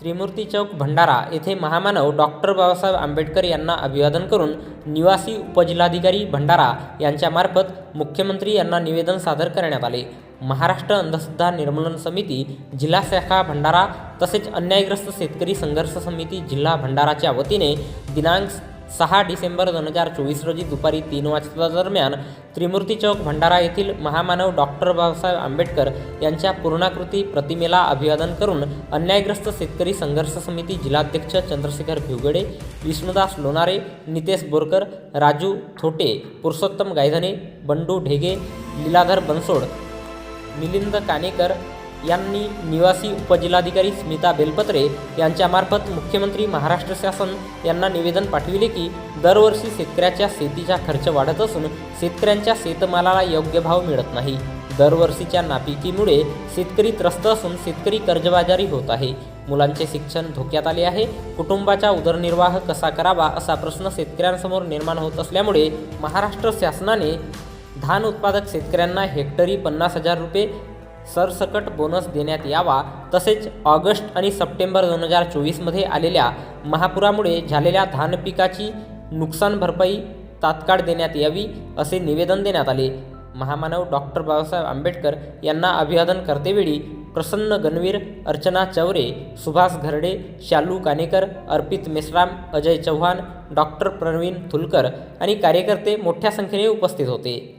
त्रिमूर्ती चौक भंडारा येथे महामानव डॉक्टर बाबासाहेब आंबेडकर यांना अभिवादन करून निवासी उपजिल्हाधिकारी भंडारा यांच्यामार्फत मुख्यमंत्री यांना निवेदन सादर करण्यात आले. महाराष्ट्र अंधश्रद्धा निर्मूलन समिती जिल्हा शाखा भंडारा तसेच अन्यायग्रस्त शेतकरी संघर्ष समिती जिल्हा भंडाराच्या वतीने दिनांक सहा डिसेंबर दोन हजार चोवीस रोजी दुपारी तीन वाजता दरम्यान त्रिमूर्ती चौक भंडारा येथील महामानव डॉक्टर बाबासाहेब आंबेडकर यांच्या पूर्णाकृती प्रतिमेला अभिवादन करून अन्यायग्रस्त शेतकरी संघर्ष समिती जिल्हाध्यक्ष चंद्रशेखर भिवगडे विष्णुदास लोणारे नितेश बोरकर राजू थोटे पुरुषोत्तम गायधने बंडू ढेगे लीलाधर बनसोड मिलिंद कानेकर यांनी निवासी उपजिल्हाधिकारी स्मिता बेलपत्रे यांच्यामार्फत मुख्यमंत्री महाराष्ट्र शासन यांना निवेदन पाठविले की दरवर्षी शेतकऱ्याच्या शेतीचा खर्च वाढत असून शेतकऱ्यांच्या शेतमालाला योग्य भाव मिळत नाही. दरवर्षीच्या नापिकीमुळे शेतकरी त्रस्त असून शेतकरी कर्जबाजारी होत आहे. मुलांचे शिक्षण धोक्यात आले आहे. कुटुंबाचा उदरनिर्वाह कसा करावा असा प्रश्न शेतकऱ्यांसमोर निर्माण होत असल्यामुळे महाराष्ट्र शासनाने धान उत्पादक शेतकऱ्यांना हेक्टरी पन्नास हजार रुपये सरसकट बोनस देण्यात यावा. तसेच ऑगस्ट आणि सप्टेंबर दोन हजार चोवीसमध्ये आलेल्या महापुरामुळे झालेल्या धान पिकाची नुकसान भरपाई तात्काळ देण्यात यावी असे निवेदन देण्यात आले. महामानव डॉक्टर बाबासाहेब आंबेडकर यांना अभिवादन करतेवेळी प्रसन्न गणवीर अर्चना चौरे सुभाष घरडे शालू कानेकर अर्पित मेश्राम अजय चव्हाण डॉक्टर प्रवीण थुलकर आणि कार्यकर्ते मोठ्या संख्येने उपस्थित होते.